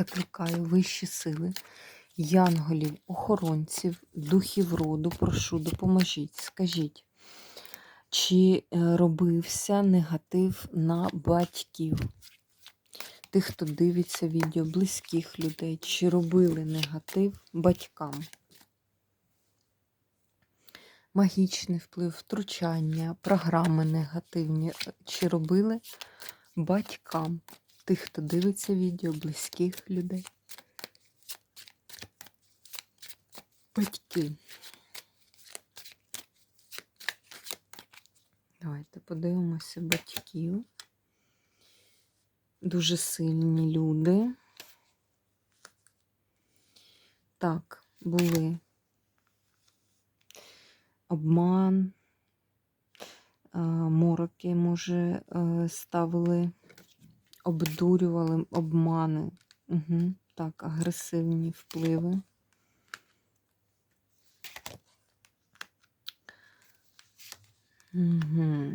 Закликаю вищі сили, янголів, охоронців, духів роду, прошу, допоможіть, скажіть, чи е, робився негатив на батьків? Тих, хто дивиться відео, близьких людей, чи робили негатив батькам? Магічний вплив, втручання, програми негативні, е, чи робили батькам? Тих, хто дивиться відео, близьких людей. Батьки. Давайте подивимося батьків. Дуже сильні люди. Так, були обман, мороки, може, е, ставили обдурювали обмани. Угу. Так, агресивні впливи. Угу.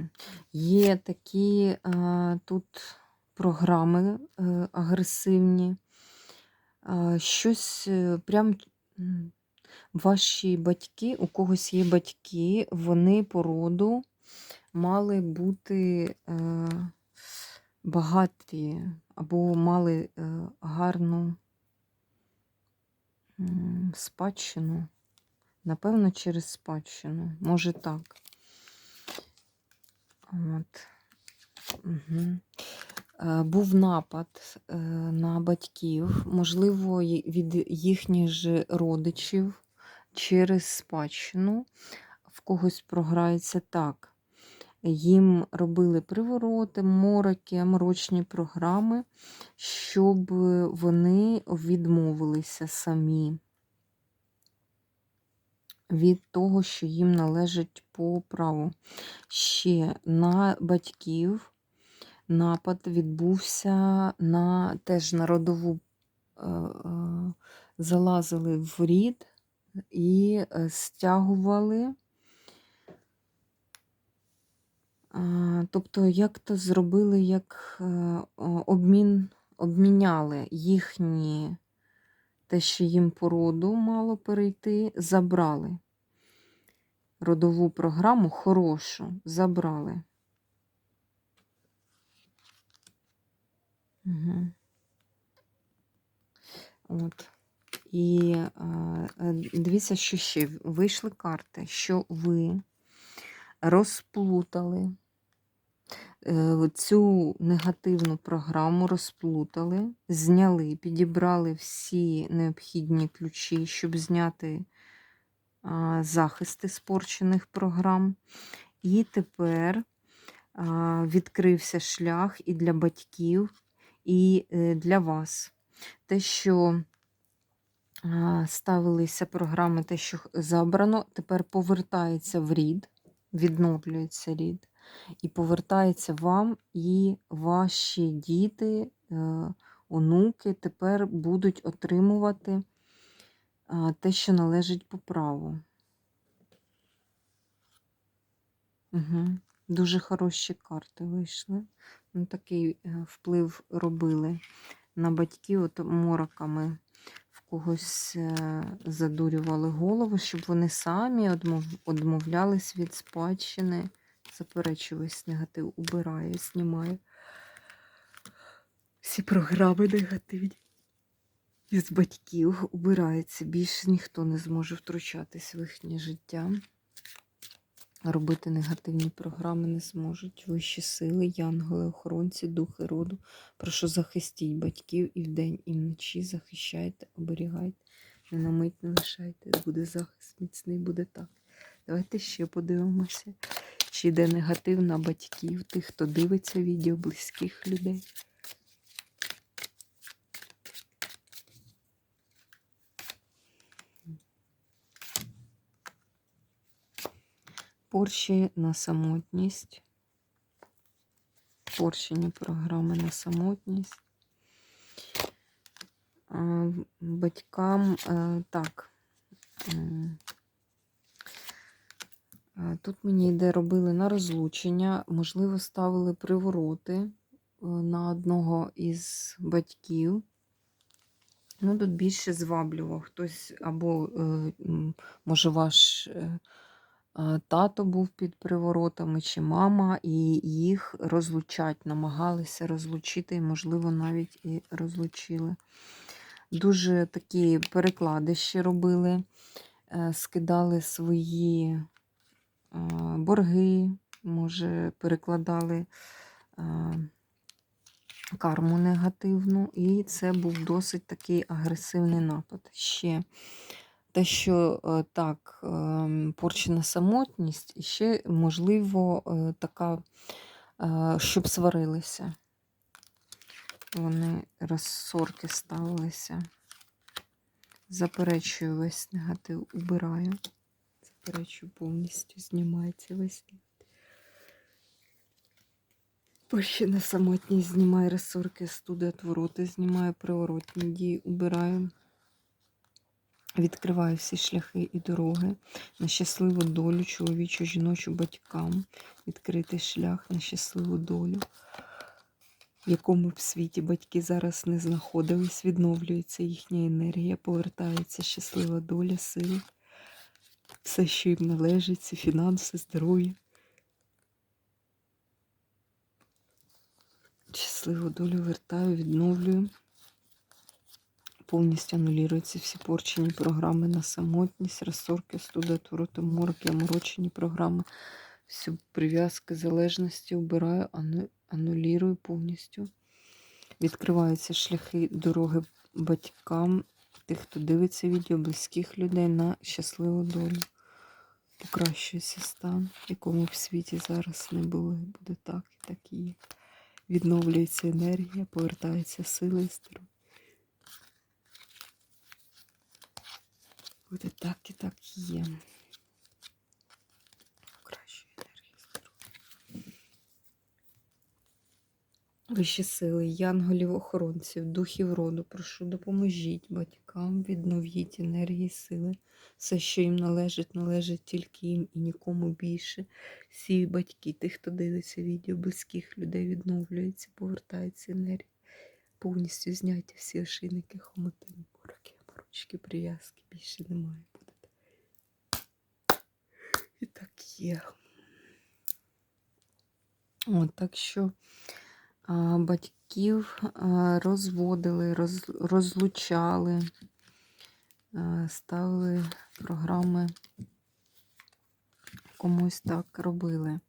Є такі а, тут програми а, е, агресивні. А, щось е, прям ваші батьки, у когось є батьки, вони по роду мали бути. А, е, багаті або мали е, гарну спадщину. Напевно, через спадщину. Може так. От. Угу. Був напад е, на батьків, можливо, від їхніх же родичів через спадщину. В когось програється так їм робили привороти, мороки, морочні програми, щоб вони відмовилися самі від того, що їм належить по праву. Ще на батьків напад відбувся на теж на родову, е, е, залазили в рід і е, стягували. Тобто, як то зробили, як е, обмін, обміняли їхні те, що їм по роду мало перейти, забрали. Родову програму хорошу забрали. Угу. От. І е, дивіться, що ще вийшли карти, що ви розплутали. Е, цю негативну програму розплутали, зняли, підібрали всі необхідні ключі, щоб зняти захисти спорчених програм. І тепер відкрився шлях і для батьків, і е, для вас. Те, що ставилися програми, те, що забрано, тепер повертається в рід, відновлюється рід і повертається вам, і ваші діти, е, онуки тепер будуть отримувати те, що належить по праву. Угу. Дуже хороші карти вийшли. Ну, Такий е, вплив робили на батьків от мороками. В когось е, задурювали голову, щоб вони самі одмовлялись від спадщини заперечу весь негатив, убираю, знімаю всі програми негативні. Із батьків убирається. Більше ніхто не зможе втручатись в їхнє життя. Робити негативні програми не зможуть. Вищі сили, янголи, охоронці, духи роду. Прошу захистіть батьків і вдень, і вночі захищайте, оберігайте, не на мить не лишайте. Буде захист міцний, буде так. Давайте ще подивимося чи йде негатив на батьків, тих, хто дивиться відео близьких людей. Порші на самотність, порщені програми на самотність. Батькам е, так е, Тут мені йде робили на розлучення, можливо, ставили привороти е, на одного із батьків. Ну, тут більше зваблював хтось, або, е, може, ваш тато був під приворотами, чи мама, і їх розлучать, намагалися розлучити, і, можливо, навіть і розлучили. Дуже такі переклади ще робили, скидали свої борги, може, перекладали. е, карму негативну, і це був досить такий агресивний напад. Ще те, що е, так, ем, порчена самотність, і ще, можливо, е, така, е, щоб сварилися. Вони розсорки ставилися. Заперечую весь негатив, убираю. Заперечую повністю, знімається весь негатив. Пощина самотність знімаю ресурки, студи, отвороти, знімаю приворотні дії, убираю. Відкриваю всі шляхи і дороги на щасливу долю чоловічу, жіночу батькам. Відкритий шлях на щасливу долю, в якому б світі батьки зараз не знаходились, відновлюється їхня енергія, повертається щаслива доля, сили, все, що їм належить, це фінанси, здоров'я. Щасливу долю вертаю, відновлюю. Повністю анулюються всі порчені програми на самотність, розсорки, студатуру, морки, оморочені програми. Всю прив'язки залежності обираю, ану- анулюю повністю. Відкриваються шляхи дороги батькам, тих, хто дивиться відео, близьких людей на щасливу долю. Покращується стан, якому в світі зараз не було. Буде так і так і є. Відновлюється енергія, повертається сила і здоров'я. Буде так і так є. Кращої енергії здоров'я. Вищі сили, янголів, охоронців, духів роду, прошу, допоможіть батькам, відновіть енергії сили. Все, що їм належить, належить тільки їм і нікому більше. Всі батьки, тих, хто дивиться відео, близьких людей відновлюється, повертається енергія. Повністю зняті всі ошейники, хомути, мороки, ручки, прив'язки. Більше немає буде. І так є. От, так що а, батьків розводили, роз, розлучали, ставили програми, комусь так робили.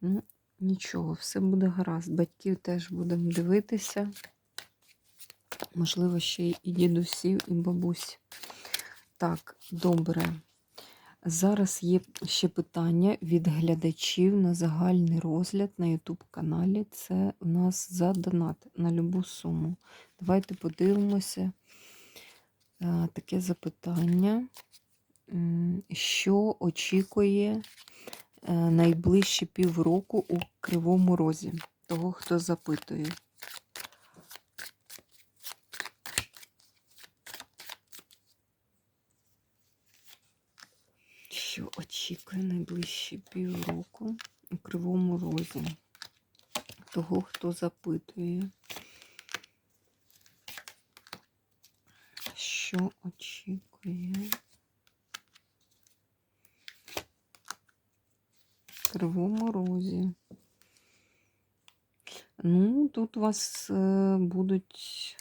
Ну, нічого, все буде гаразд. Батьків теж будемо дивитися. Можливо, ще і дідусів, і бабусь. Так, добре. Зараз є ще питання від глядачів на загальний розгляд на YouTube каналі. Це у нас за донат на любу суму. Давайте подивимося е, таке запитання. Що очікує е, найближчі півроку у Кривому Розі? Того, хто запитує. Що очікує найближчі півроку у Кривому Розі? Того, хто запитує. Що очікує? в Кривому Розі. Ну, тут у вас е, будуть.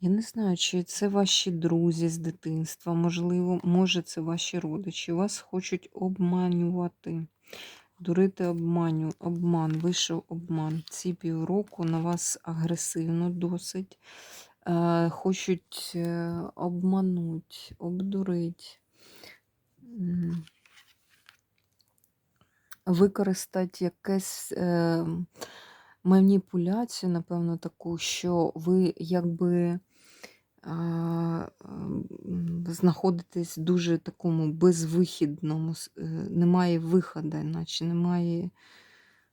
Я не знаю, чи це ваші друзі з дитинства, можливо, може, це ваші родичі. Вас хочуть обманювати, дурити обманю, обман, вийшов обман. Ці півроку на вас агресивно досить. Е, хочуть е, обмануть, обдурити. Використати якесь е, маніпуляцію, напевно, таку, що ви якби а, знаходитесь в дуже такому безвихідному, е, немає виходу, наче немає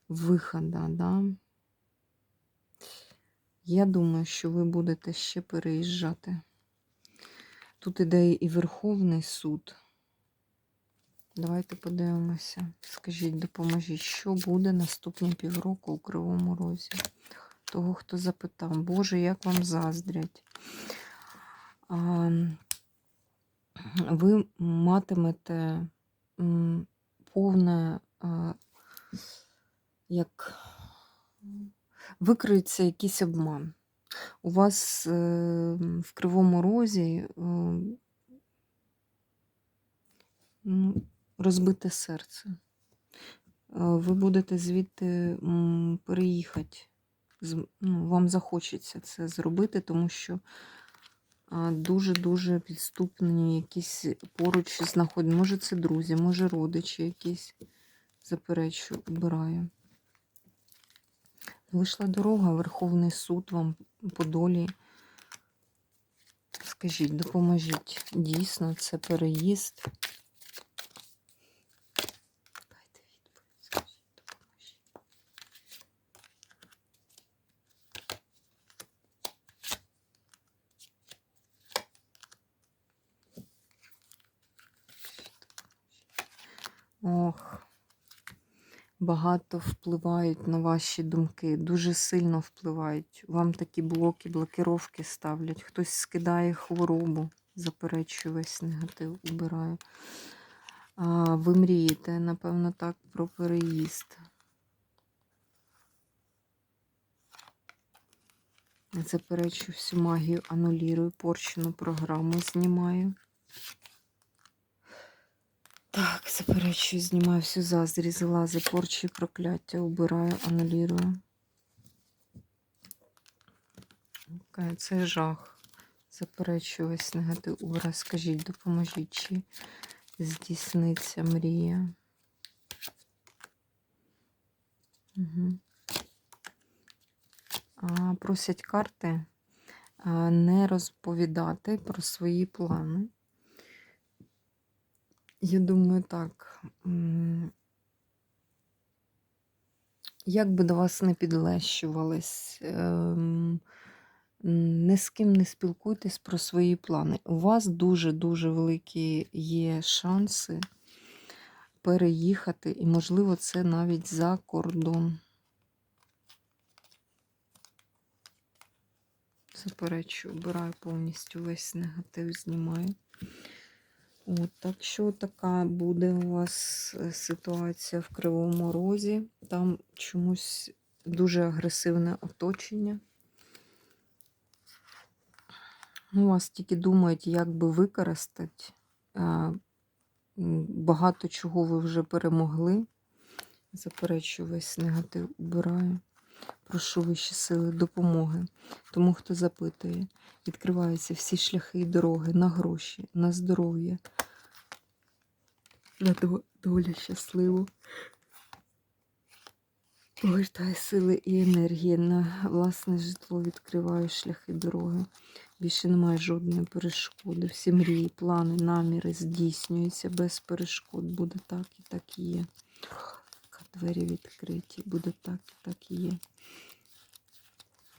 виходу. Да? Я думаю, що ви будете ще переїжджати. Тут іде і Верховний суд. Давайте подивимося. Скажіть, допоможіть, що буде наступні півроку у Кривому Розі? Того, хто запитав, Боже, як вам заздрять. А, ви матимете повне, а, як викриється якийсь обман. У вас е, в Кривому Розі е, ну, розбите серце. Е, Ви будете звідти переїхати. Ну, вам захочеться це зробити, тому що дуже-дуже підступні якісь поруч знаходять. Може, це друзі, може, родичі якісь. Заперечу, обираю. Вийшла дорога, Верховний суд вам по долі. Скажіть, допоможіть. Дійсно, це переїзд. Дайте відповідь, скажіть, допоможіть. Ох, багато впливають на ваші думки, дуже сильно впливають. Вам такі блоки, блокировки ставлять. Хтось скидає хворобу, заперечую весь негатив, убираю. А, ви мрієте, напевно, так, про переїзд. Заперечую всю магію, анулірую, порчену програму знімаю. Так, заперечую, знімаю всю заздрість, злази, порчі, прокляття, убираю, анулірую. Окей, це жах. Заперечую весь негатив. Убираю. Скажіть, допоможіть, чи здійсниться мрія. Угу. А, просять карти не розповідати про свої плани. Я думаю, так. Як би до вас не підлещувались, ем, не з ким не спілкуйтесь про свої плани. У вас дуже-дуже великі є шанси переїхати, і, можливо, це навіть за кордон. Заперечую, обираю повністю весь негатив, знімаю. От, так що така буде у вас е, ситуація в Кривому Розі. Там чомусь дуже агресивне оточення. Ну, вас тільки думають, як би використати. Е, Багато чого ви вже перемогли. Заперечую весь негатив, убираю. Прошу вищі сили допомоги. Тому, хто запитує, відкриваються всі шляхи і дороги на гроші, на здоров'я, на до- долю щасливу. Повертаю сили і енергії на власне житло, відкриваю шляхи дороги. Більше немає жодної перешкоди. Всі мрії, плани, наміри здійснюються без перешкод. Буде так і так і є. Двері відкриті, буде так так і є.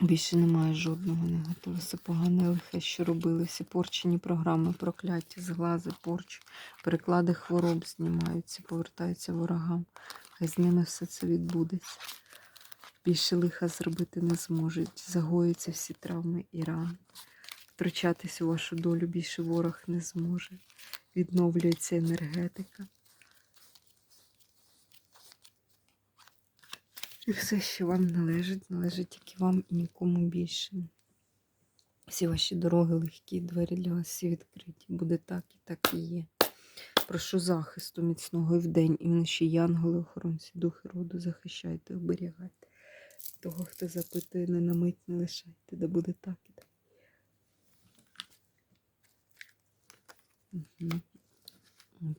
Більше немає жодного негативу. Все погане лихе, що робили. Всі порчені програми, прокляття, зглази, порчі, переклади хвороб знімаються, повертаються ворогам. Хай з ними все це відбудеться. Більше лиха зробити не зможуть. Загоються всі травми і рани. Втручатись у вашу долю більше ворог не зможе. Відновлюється енергетика. І все, що вам належить, належить тільки вам і нікому більше. Всі ваші дороги легкі, двері для вас всі відкриті. Буде так і так і є. Прошу захисту міцного і вдень, і вночі янголи, охоронці, духи роду, захищайте, оберігайте. Того, хто запитує, не на мить не лишайте, да буде так і так. Угу.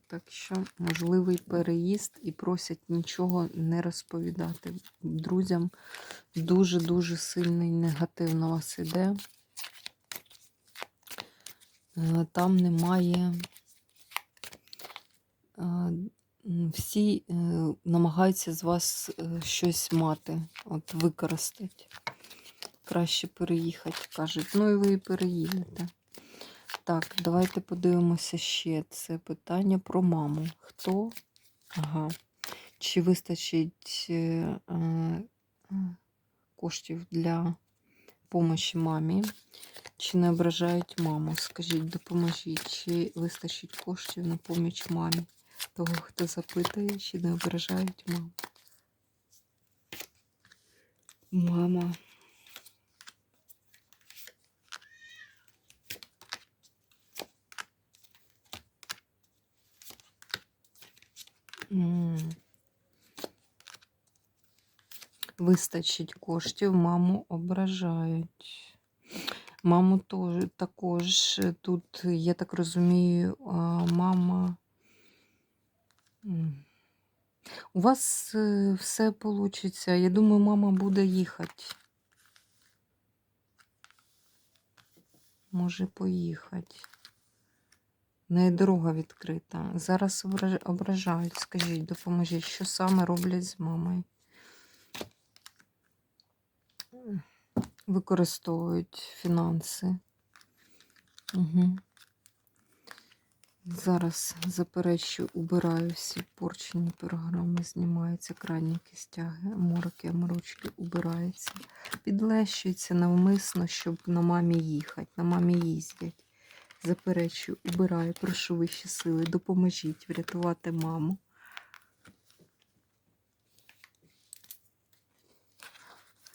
Так що можливий переїзд і просять нічого не розповідати. Друзям дуже-дуже сильний негатив вас іде. е, там немає. е, Всі е, намагаються з вас щось мати, от використати. Краще переїхати, кажуть. Ну і ви переїдете. Так, давайте подивимося ще це питання про маму. Хто? Ага. Чи вистачить е, е, коштів для помощі мамі? Чи не ображають маму? Скажіть, допоможіть, чи вистачить коштів на поміч мамі? Того, хто запитує, чи не ображають маму? Мама. Вистачить коштів, маму ображають. Маму теж також тут, я так розумію, мама. У вас е, все вийде. Я думаю, мама буде їхати. Може поїхати. Неї дорога відкрита. Зараз ображають. Скажіть, допоможіть, що саме роблять з мамою? Використовують фінанси. Угу. Зараз заперечую, убираю всі порчені програми, знімаються крайні кістяги, мороки, морочки убираються. Підлещується навмисно, щоб на мамі їхати, на мамі їздять. Заперечую, убираю, прошу вищі сили, допоможіть врятувати маму.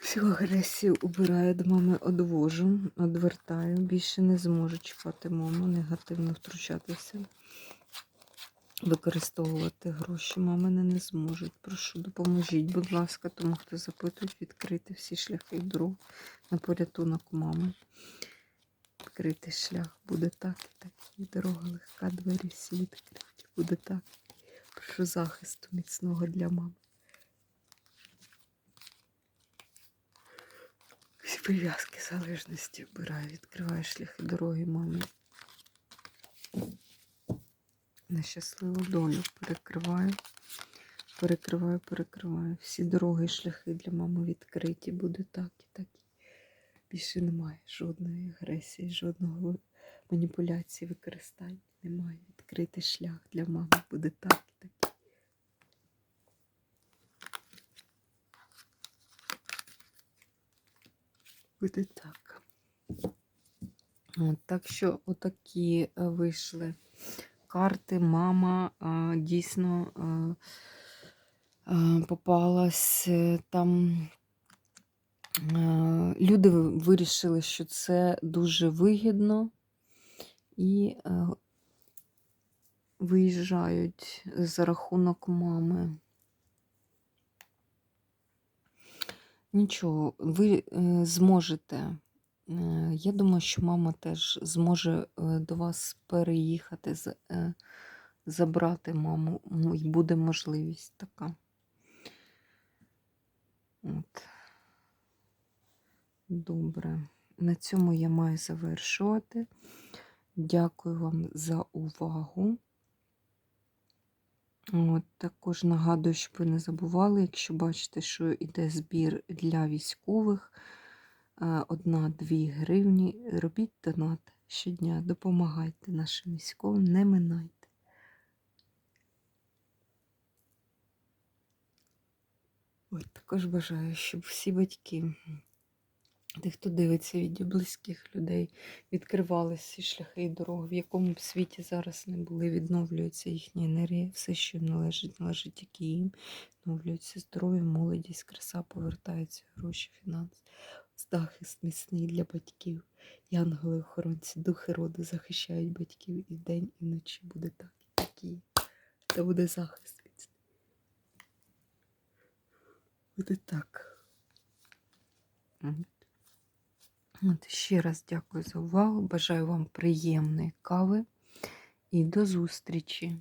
Всю агресію убираю до мами, одвожу, одвертаю. Більше не зможу чіпати маму, негативно втручатися. Використовувати гроші мамини не зможуть. Прошу, допоможіть, будь ласка, тому хто запитує, відкрити всі шляхи дорог на порятунок мами. Відкритий шлях буде так і так. І дорога легка, двері всі відкриті. Буде так. Прошу захисту міцного для мами. Всі прив'язки залежності вбираю, відкриваю шляхи дороги мамі. На щасливу долю перекриваю, перекриваю, перекриваю. Всі дороги і шляхи для мами відкриті. Буде так і так. Більше немає жодної агресії, жодного маніпуляції, використання. Немає. Відкритий шлях для мами буде так і так. Буде так. От, так що отакі е, вийшли карти. Мама а, дійсно а, а, попалась е, там. Е, Люди вирішили, що це дуже вигідно і е, виїжджають за рахунок мами. Нічого, ви е, зможете. Я думаю, що мама теж зможе до вас переїхати, забрати маму. Ну, і буде можливість така. От. Добре. На цьому я маю завершувати. Дякую вам за увагу. От, також нагадую, щоб ви не забували, якщо бачите, що йде збір для військових, е, одна-дві гривні, робіть донат щодня, допомагайте нашим військовим, не минайте. От, також бажаю, щоб всі батьки, тих, хто дивиться відео близьких людей, відкривали всі шляхи і дороги, в якому б світі зараз не були, відновлюється їхня енергія, все, що належить, належить тільки їм, відновлюється здоров'я, молодість, краса, повертаються гроші, фінанси, захист міцний для батьків, янголи, охоронці, духи роду захищають батьків і вдень, і вночі буде так, і такі. Та буде захист міцний. Буде так. Мгм. От, ще раз дякую за увагу. Бажаю вам приємної кави і до зустрічі!